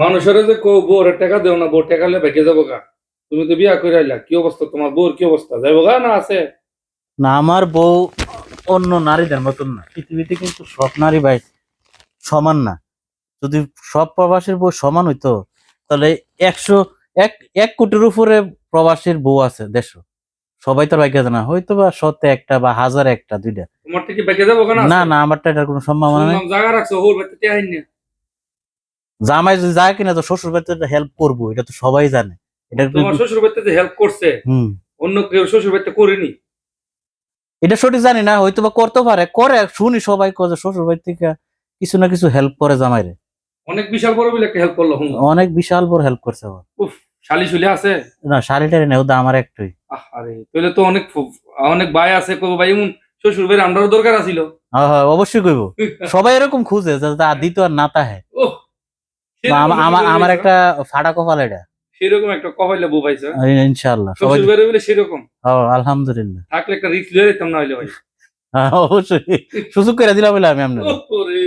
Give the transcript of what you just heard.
মানুষের যে কো বউর টাকা দেও না বউ টাকা লে বেঁকে যাব গা? তুমি তো বিয়া করে আইলা কি অবস্থা তোমার? বউর কি অবস্থা? যাইবো গা না আছে? না আমার বউ অন্য নারীদের মতন না। পৃথিবীতে কিন্তু সব নারী ভাই সমান না। যদি সব প্রবাসীর বউ সমান হইতো তাহলে একশো এক এক কোটির উপরে প্রবাসীর বউ আছে দেশ সবাই তো বাইকে না। হয়তো বা শতে একটা বা হাজার একটা দুইটা। তোমার থেকে বেঁকে যাব না না আমারটা এটার কোনো সম্ভাবনা নেই। জায়গা রাখছো টেহাইন না জামাই যদি যায় কিনা তো শ্বশুর বাড়িতে হেল্প করব এটা তো সবাই জানে। এটা তোমার শ্বশুর বাড়িতে যে হেল্প করছে হম। অন্য কেউ শ্বশুর বাড়িতে করিনি? এটা সঠিক জানি না হয়তো বা করতে পারে করে শুনি সবাই করে শ্বশুর বাড়ি থেকে কিছু না কিছু হেল্প করে জামাইরে। অনেক বিশাল বড় বলে একটা হেল্প করল হুম। অনেক বিশাল বড় হেল্প করছে ও। উফ শালি শুলি আছে? না শাড়িটারি আমার একটাই। আরে তাহলে তো অনেক ফু- অনেক ভাই আছে কবে ভাই এমন শ্বশুর বাড়ির আমরাও দরকার আছিল। হ্যাঁ হ্যাঁ অবশ্যই কইব। সবাই এরকম খুঁজে দিত আর না তাহে। আমার আমার-? একটা ফাটা কপাল এটা। সেরকম একটা কপালে বউ পাইছে? ইনশাল্লাহ শ্বশুর বাড়ি বলে সেরকম? হ্যাঁ, আলহামদুলিল্লাহ। থাকলে একটা রিস্ক লিয়ে না হইলে ভাই হ্যাঁ, অবশ্যই। সুযোগ করে দিলাম বলে আমি আপনার ওরে